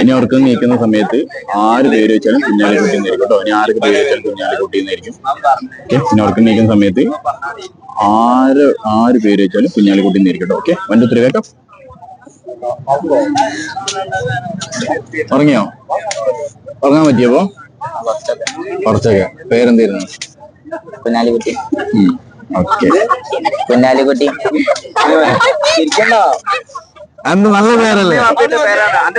ഇനി അവർക്ക് നീക്കുന്ന സമയത്ത് ആര് പേര് വെച്ചാലും കുഞ്ഞാലിക്കുട്ടി എന്നായിരിക്കും കേട്ടോ. ഇനി ആർക്ക് പേര് വെച്ചാലും കുഞ്ഞാലിക്കുട്ടി എന്നായിരിക്കും. ഓക്കെ ഇനി അവർക്ക് നീക്കുന്ന സമയത്ത് ആര് ആര് പേര് വെച്ചാലും കുഞ്ഞാലിക്കുട്ടി എന്നായിരിക്കും കേട്ടോ. ഓക്കെ വണ്ടി ഒത്തിരി കേട്ടോ. ഉറങ്ങിയോ? ഉറങ്ങാൻ പറ്റിയപ്പോ കുറച്ചൊക്കെ പേരെന്തായിരുന്നു? കുഞ്ഞാലിക്കുട്ടി ഓക്കെ കുഞ്ഞാലിക്കുട്ടി അന്ന് നല്ല പേരല്ലേ? അത്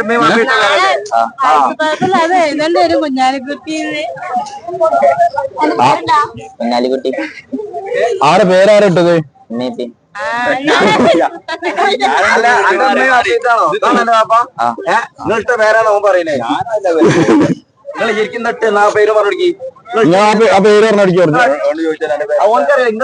ഒരു കുഞ്ഞാലിക്കുട്ടി. കുഞ്ഞാലിക്കുട്ടി. ആരെ പേരാരിട്ടത് നിങ്ങളിട്ട പേരാണ് പറയുന്നത് നിങ്ങൾ ശരിക്കും നട്ട് എന്നാ പേര് പറഞ്ഞു ആ ആ പേര് പറഞ്ഞടിക്കോ അവൻക്കറിയാം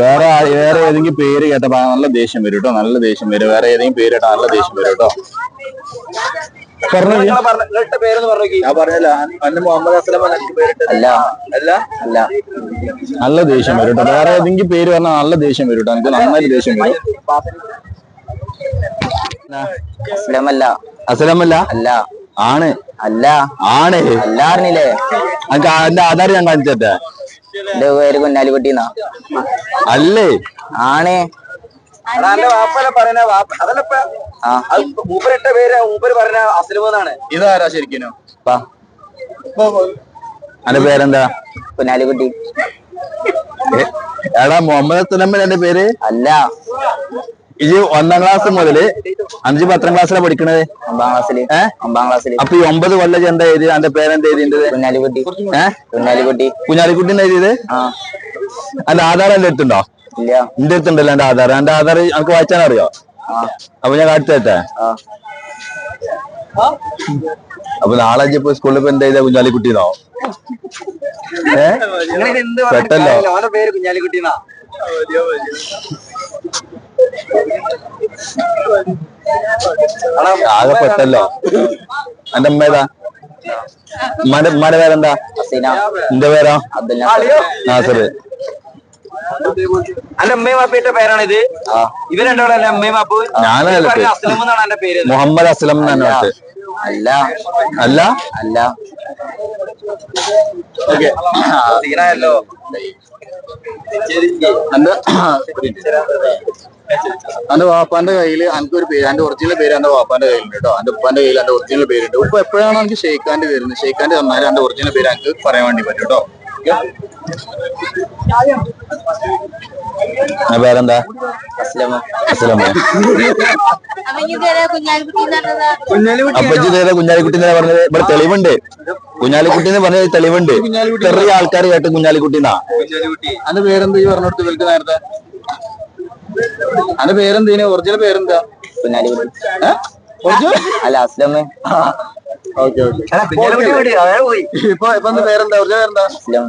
വേറെ വേറെ ഏതെങ്കിലും പേര് കേട്ടപ്പോ നല്ല ദേഷ്യം വരും കേട്ടോ നല്ല ദേഷ്യം വരും. വേറെ ഏതെങ്കിലും പേര് കേട്ടോ നല്ല ദേഷ്യം വരും കേട്ടോ. നല്ല ദേഷ്യം വരും കേട്ടോ. വേറെ ഏതെങ്കിലും പേര് പറഞ്ഞാൽ നല്ല ദേഷ്യം വരും കേട്ടോ. എനിക്ക് നന്നായിട്ട് ദേഷ്യം വരും. അസ്ലമല്ല. അസലമല്ല? അല്ല. ആണ്. അല്ല. ആണ്. അല്ല അറിഞ്ഞില്ലേ എനിക്ക് എന്റെ ആധാർ ഞാൻ കാണിച്ചട്ടെ എന്റെ പേര് കുഞ്ഞാലിക്കുട്ടി എന്നാ അല്ലേ? ആണ്. ഇതാരാ ശരിക്കും? പേരെന്താ? കുഞ്ഞാലിക്കുട്ടി. എടാ മുഹമ്മദ് എന്റെ പേര്? അല്ല. ഇത് ഒന്നാം ക്ലാസ് മുതൽ അഞ്ച് പത്താം ക്ലാസ്സിലാണ് പഠിക്കണത്? ഒമ്പതാം ക്ലാസ്സിൽ ഒമ്പാം ഒമ്പതാം ക്ലാസ്സിൽ അപ്പൊ ഈ ഒമ്പത് കൊല്ലം എന്താ എഴുതി എന്റെ പേരെന്താ എഴുതിയത് കുഞ്ഞാലിക്കുട്ടി. ഏഹ് കുഞ്ഞാലിക്കുട്ടി. കുഞ്ഞാലിക്കുട്ടി എഴുതിയത്? ആ. എന്റെ ആധാർ എന്റെ അടുത്തുണ്ടോ? ഇല്ല. എന്റെ അടുത്തുണ്ടല്ലോ എന്റെ ആധാർ. എന്റെ ആധാർ എനിക്ക് വായിച്ചാൻ അറിയോ? ആ. അപ്പൊ ഞാൻ കാണിച്ചു തരട്ടെ? അപ്പൊ നാളെ ഇപ്പൊ സ്കൂളിൽ ഇപ്പൊ എന്താ കുഞ്ഞാലിക്കുട്ടിന്നോ? ഏഹ് പെട്ടല്ലോ. പേര് കുഞ്ഞാലിക്കുട്ടി ആകെ പെട്ടല്ലോ എന്റെ അമ്മ ഏതാ ഉമ്മാന്റെ ഉമ്മാന്റെ പേരെന്താ? ഹസീന. എന്റെ പേരോ? നാസർ. അന്റെ അമ്മയും ഇത് ഇവർ രണ്ടാളല്ലേ അമ്മയും വാപ്പു? ഞാനല്ല പറഞ്ഞ അസ്ലം എന്നാണ് എന്റെ പേര്. മുഹമ്മദ് അസ്ലം എന്നാണ്. അല്ല. അല്ല. അല്ല? ഓക്കെ. സീനായല്ലോ എന്റെ വാപ്പാന്റെ കയ്യിൽ എനിക്ക് ഒരു പേര് എന്റെ ഒറിജിനൽ പേര് എന്റെ വാപ്പാന്റെ കയ്യിലുണ്ട് കേട്ടോ എന്റെ ഉപ്പാന്റെ കയ്യിൽ എന്റെ ഒറിജിനൽ പേരുണ്ട്. ഉപ്പ എപ്പോഴാണ് എനിക്ക് ഷെയ്ഖാന്റെ വരുന്നത്? ഷെയ്ഖാന്റെ തന്നാലും എന്റെ ഒറിജിനൽ പേര് എനിക്ക് പറയാൻ വേണ്ടി പറ്റും കേട്ടോ പേരെന്താ കുഞ്ഞാലിക്കുട്ടി എന്നുള്ളത് അപ്പച്ചി ഇതേതാ കുഞ്ഞാലിക്കുട്ടി എന്നാ പറഞ്ഞത്? ഇവിടെ തെളിവുണ്ട്. കുഞ്ഞാലിക്കുട്ടി എന്ന് പറഞ്ഞ തെളിവുണ്ട്. ചെറിയ ആൾക്കാർ കേട്ട് കുഞ്ഞാലിക്കുട്ടി. എന്നാ അന്റെ പേരെന്താ ഈ പറഞ്ഞിടത്ത്? ഇവർക്ക് നേരത്തെ അന്റെ പേരെന്തേനു? ഒറിജിനൽ പേരെന്താ? കുഞ്ഞാലി അല്ല അസ്ലമ ഓക്കെ ഓക്കെ ഇപ്പൊ ഇപ്പൊ പേരെന്താ? ഒറിജിനൽ പേരെന്താ? അസ്ലം